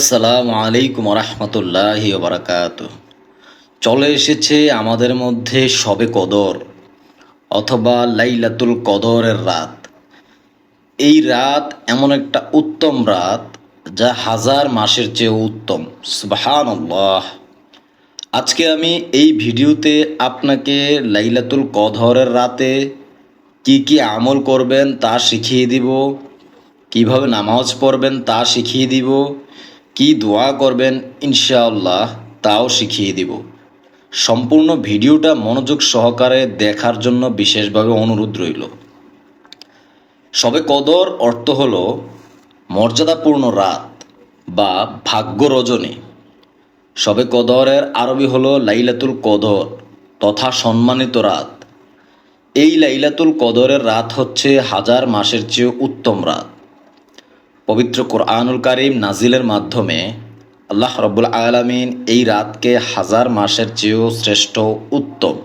আসসালামু আলাইকুম রহমতুল্লাহি বারাকাত চলে এসেছে আমাদের মধ্যে সবে কদর, অথবা লাইলাতুল কদরের রাত। এই রাত এমন একটা উত্তম রাত, যা হাজার মাসের চেয়ে উত্তম। সুবহানাল্লাহ। আজকে আমি এই ভিডিওতে আপনাকে লাইলাতুল কদরের রাতে কি কি আমল করবেন তা শিখিয়ে দিব, কীভাবে নামাজ পড়বেন তা শিখিয়ে দিব কি দোয়া করবেন, ইনশাআল্লাহ তাও শিখিয়ে দিব। সম্পূর্ণ ভিডিওটা মনোযোগ সহকারে দেখার জন্য বিশেষভাবে অনুরোধ রইল। সবে কদর অর্থ হল মর্যাদাপূর্ণ রাত বা ভাগ্য রজনী। সবে কদরের আরবি হলো লাইলাতুল কদর, তথা সম্মানিত রাত। এই লাইলাতুল কদরের রাত হচ্ছে হাজার মাসের চেয়ে উত্তম রাত। পবিত্র কোরআনুল কারিম নাজিলের মাধ্যমে আল্লাহ রব্বুল আলমিন এই রাতকে হাজার মাসের চেয়েও শ্রেষ্ঠ, উত্তম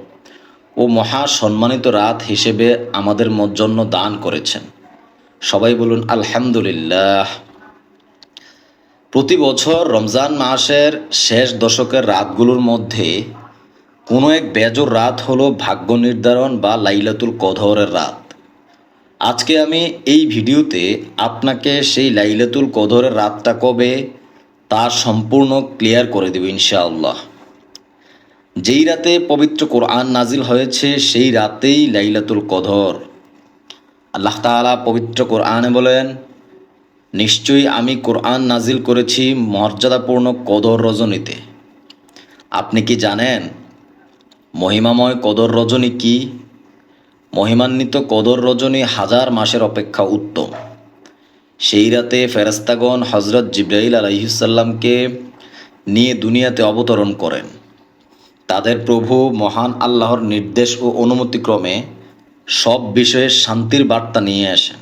ও মহা সম্মানিত রাত হিসেবে আমাদের জন্য দান করেছেন। সবাই বলুন আলহামদুলিল্লাহ। প্রতি বছর রমজান মাসের শেষ দশকের রাতগুলোর মধ্যে কোনো এক বেজর রাত হলো ভাগ্য নির্ধারণ বা লাইলাতুল কদরের রাত। আজকে আমি এই ভিডিওতে আপনাকে সেই লাইলাতুল কদরের রাতটা কবে তা সম্পূর্ণ ক্লিয়ার করে দেব ইনশাআল্লাহ। যেই রাতে পবিত্র কোরআন নাজিল হয়েছে, সেই রাতেই লাইলাতুল কদর। আল্লাহ তাআলা পবিত্র কোরআনে বলেন, নিশ্চয়ই আমি কোরআন নাজিল করেছি মর্যাদাপূর্ণ কদর রজনীতে। আপনি কি জানেন, মহিমাময় কদর রজনী কি? মহিমান্বিত কদর রজনী হাজার মাসের অপেক্ষা উত্তম। সেই রাতে ফেরেস্তাগণ হজরত জিব্রাইল আলহিসাল্লামকে নিয়ে দুনিয়াতে অবতরণ করেন। তাদের প্রভু মহান আল্লাহর নির্দেশ ও অনুমতিক্রমে সব বিষয়ে শান্তির বার্তা নিয়ে আসেন।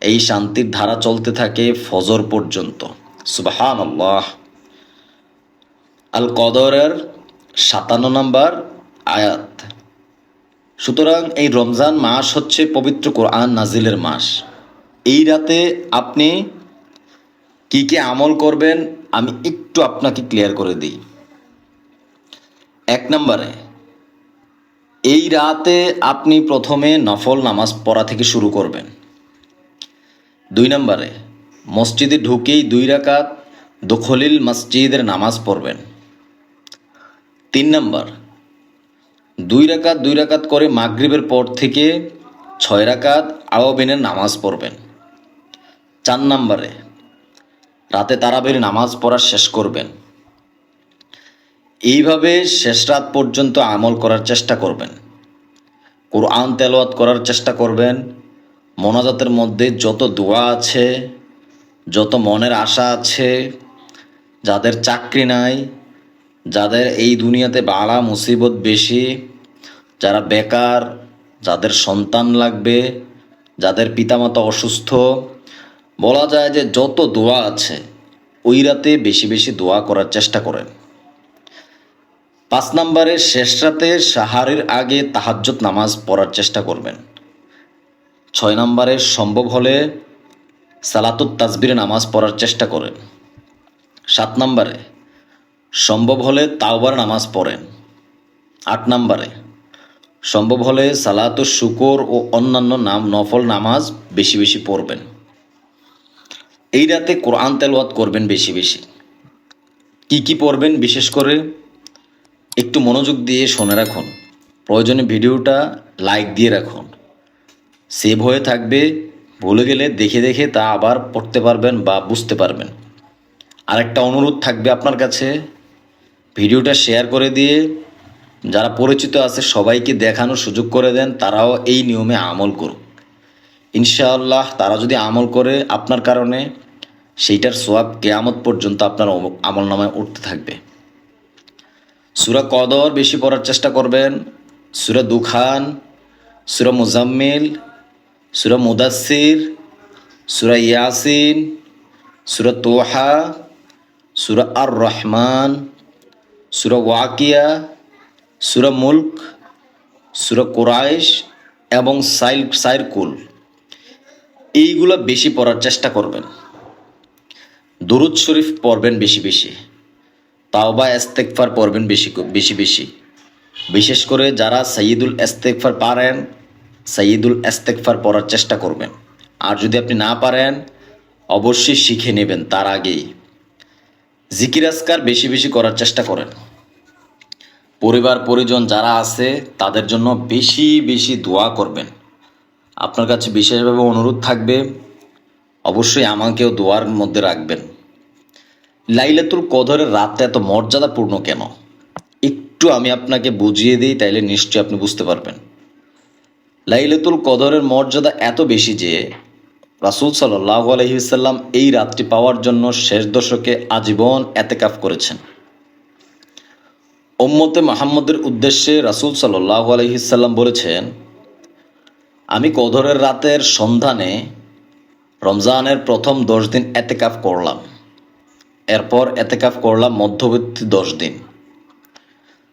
এই শান্তির ধারা চলতে থাকে ফজর পর্যন্ত। সুবাহান আল্লাহ আল কদরের সাতান্ন নম্বর আয়াত। সুতরাং এই রমজান মাস হচ্ছে পবিত্র কোরআন নাজিলের মাস। এই রাতে আপনি কি কি আমল করবেন আমি একটু আপনাকে ক্লিয়ার করে দিই। এক নম্বরে, এই রাতে আপনি প্রথমে নফল নামাজ পড়া থেকে শুরু করবেন। দুই নম্বরে, মসজিদে ঢুকেই দুই রাকাত দখলিল মসজিদের নামাজ পড়বেন। তিন নম্বর দুই রাকাত দুই রাকাত করে মাগরিবের পর থেকে ছয় রাকাত আওয়াবিনের নামাজ পড়বেন। চার নম্বরে, রাতে তারাবির নামাজ পড়া শেষ করবেন। এইভাবে শেষ রাত পর্যন্ত আমল করার চেষ্টা করবেন। কোরআন তেলাওয়াত করার চেষ্টা করবেন। মোনাজাতের মধ্যে যত দোয়া আছে, যত মনের আশা আছে, যাদের চাকরি নাই, যাদের এই দুনিয়াতে বালা মুসিবত বেশি যারা বেকার, যাদের সন্তান লাগবে, যাদের পিতামাতা অসুস্থ, বলা যায় যে যত দোয়া আছে, ওই রাতে বেশি বেশি দোয়া করার চেষ্টা করেন। পাঁচ নম্বরে, শেষ রাতে সাহারের আগে তাহাজ্জত নামাজ পড়ার চেষ্টা করবেন। ছয় নম্বরে, সম্ভব হলে সালাতুত তাজবিরে নামাজ পড়ার চেষ্টা করেন। সাত নম্বরে, সম্ভব হলে তাওবার নামাজ পড়েন। আট নম্বরে সম্ভব হলে সালাত শুকর ও অন্যান্য নাম, নফল নামাজ বেশি বেশি পড়বেন। এই রাতে কোরআন তেলওয়াত করবেন বেশি বেশি। কি কি পড়বেন বিশেষ করে একটু মনোযোগ দিয়ে শুনে রাখুন। প্রয়োজনে ভিডিওটা লাইক দিয়ে রাখুন। সেভ হয়ে থাকবে, ভুলে গেলে দেখে দেখে তা আবার পড়তে পারবেন বা বুঝতে পারবেন। আরেকটা অনুরোধ থাকবে আপনার কাছে। ভিডিওটা শেয়ার করে দিয়ে যারা পরিচিত আছে, সবাইকে দেখানোর সুযোগ করে দেন, তারাও এই নিয়মে আমল করুক। ইনশাআল্লাহ, তারা যদি আমল করে আপনার কারণে, সেইটার সোয়াব কেয়ামত পর্যন্ত আপনার আমল নামায় উঠতে থাকবে। সুরা কদর বেশি পড়ার চেষ্টা করবেন, সুরা দুখান, সুরা মুজাম্মিল, সুরা মুদাসির সুরা ইয়াসিন, সুরা তোহা, সুরা আর রহমান সুরা ওয়াকিয়া সুরা মুল্ক, সুরা কোরাইশ এবং সাইল সাইরকুল এইগুলো বেশি পড়ার চেষ্টা করবেন। দুরুদ শরীফ পড়বেন বেশি বেশি। তাওবা এস্তেকফার পড়বেন বেশি বেশি বেশি। বিশেষ করে যারা সঈদুল এস্তেকফার পারেন সঈদুল এস্তেকফার পড়ার চেষ্টা করবেন। আর যদি আপনি না পারেন, অবশ্যই শিখে নেবেন তার আগেই। জিকির আজকার বেশি বেশি করার চেষ্টা করেন। পরিবার, পরিজন যারা আছে, তাদের জন্য বেশি বেশি দোয়া করবেন। আপনার কাছে বিশেষভাবে অনুরোধ থাকবে, অবশ্যই আমাকেও দোয়ার মধ্যে রাখবেন। লাইলাতুল কদরের রাতটা এত মর্যাদাপূর্ণ কেন? একটু আমি আপনাকে বুঝিয়ে দিই, তাইলে নিশ্চয়ই আপনি বুঝতে পারবেন। লাইলাতুল কদরের মর্যাদা এত বেশি যে, রাসুল সাল্লাহ আলহিসাল্লাম এই রাতটি পাওয়ার জন্য শেষ দশকে আজীবন এতেকাফ করেছেন। ওম্মতে মাহমদের উদ্দেশ্যে রাসুল সাল্লাহ আলহিসাল্লাম বলেছেন, আমি কদরের রাতের সন্ধানে রমজানের প্রথম দশ দিন এতেকাফ করলাম। এরপর এতেকাফ করলাম মধ্যবর্তী দশ দিন।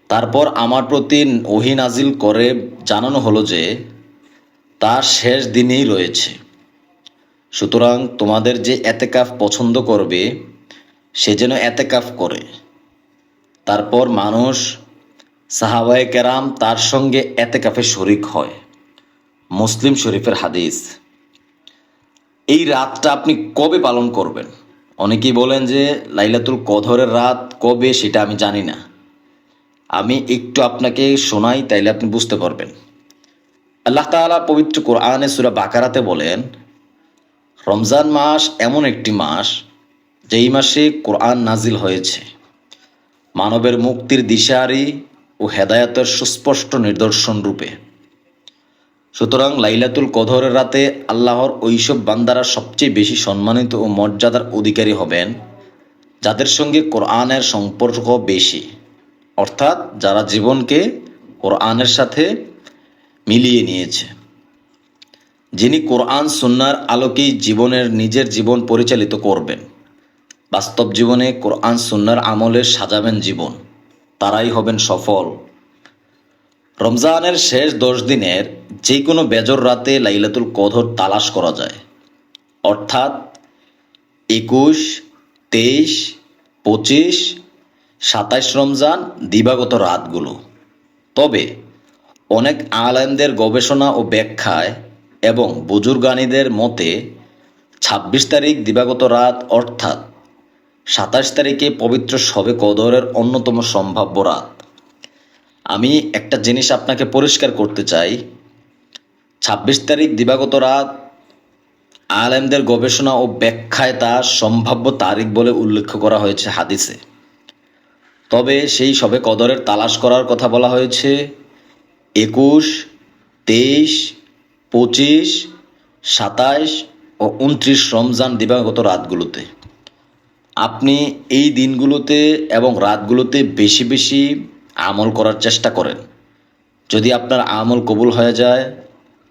তারপর আমার প্রতি ওহি নাজিল করে জানানো হলো যে, তার শেষ দিনেই রয়েছে। সুতরাং তোমাদের যে এতেকাফ পছন্দ করবে, সে যেন এতেকাফ করে। তারপর মানুষ সাহাবায়ে কেরাম তার সঙ্গে এতেকাফে শরিক হয়। মুসলিম শরীফের হাদিস। এই রাতটা আপনি কবে পালন করবেন? অনেকেই বলেন যে লাইলাতুল কদরের রাত কবে সেটা আমি জানি না। আমি একটু আপনাকে শোনাই, তাইলে আপনি বুঝতে পারবেন। আল্লাহ তাআলা পবিত্র কোরআনে সুরা বাকারাতে বলেন, রমজান মাস এমন একটি মাস যেই মাসে কোরআন নাজিল হয়েছে। মানবের মুক্তির দিশারি ও হেদায়তের সুস্পষ্ট নিদর্শন রূপে। সুতরাং লাইলাতুল কদরের রাতে আল্লাহর ওইসব বান্দারা সবচেয়ে বেশি সম্মানিত ও মর্যাদার অধিকারী হবেন, যাদের সঙ্গে কোরআনের সম্পর্ক বেশি। অর্থাৎ যারা জীবনকে কোরআনের সাথে মিলিয়ে নিয়েছে। যিনি কোরআন, সুন্নার আলোকেই জীবনের নিজের জীবন পরিচালিত করবেন। বাস্তব জীবনে কোরআন সুন্নার আমলে সাজাবেন জীবন, তারাই হবেন সফল। রমজানের শেষ দশ দিনের যে কোনো বেজর রাতে লাইলাতুল কদর তালাশ করা যায়। অর্থাৎ একুশ, তেইশ, পঁচিশ, সাতাইশ রমজান দিবাগত রাতগুলো। তবে অনেক আলেমদের গবেষণা ও ব্যাখ্যায় এবং বুজুর্গানীদের মতে ছাব্বিশ তারিখ দিবাগত রাত অর্থাৎ সাতাশ তারিখে পবিত্র শবে কদরের অন্যতম সম্ভাব্য রাত। আমি একটা জিনিস আপনাকে পরিষ্কার করতে চাই। ছাব্বিশ তারিখ দিবাগত রাত আলেমদের গবেষণা ও ব্যাখ্যায় তা সম্ভাব্য তারিখ বলে উল্লেখ করা হয়েছে হাদিসে। তবে সেই সবে কদরের তালাশ করার কথা বলা হয়েছে। একুশ, তেইশ, পঁচিশ, সাতাইশ ও উনত্রিশ রমজান দিবাগত রাতগুলোতে। আপনি এই দিনগুলোতে এবং রাতগুলোতে বেশি বেশি আমল করার চেষ্টা করেন। যদি আপনার আমল কবুল হয়ে যায়,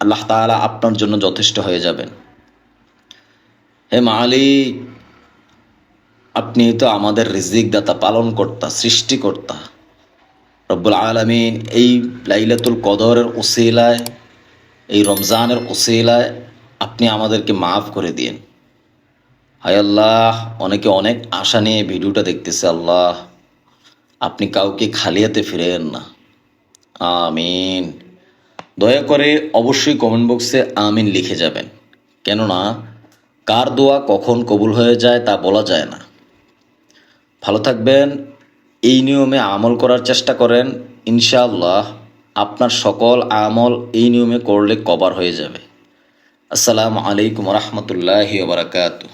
আল্লাহ তাআলা আপনার জন্য যথেষ্ট হয়ে যাবেন। হে মালিক, আপনি তো আমাদের রিজিক দাতা পালনকর্তা, সৃষ্টিকর্তা। রব্বুল আলমিন এই লাইলাতুল কদরের ওসিলায়, এই রমজানের ওসিলায় আপনি আমাদেরকে মাফ করে দিন হায় আল্লাহ, অনেকে অনেক আশা নিয়ে ভিডিওটা দেখতেছে, আল্লাহ। আপনি কাউকে খালি হাতে ফিরেন না। আমিন। দয়া করে অবশ্যই কমেন্ট বক্সে আমিন লিখে যাবেন। কেননা, কার দোয়া কখন কবুল হয়ে যায় তা বলা যায় না। ভালো থাকবেন, এই নিয়মে আমল করার চেষ্টা করেন, ইনশাআল্লাহ আপনার সকল আমল এই নিয়মে করলে কভার হয়ে যাবে। আসসালামু আলাইকুম রহমতুল্লাহি বারাকাতুহ।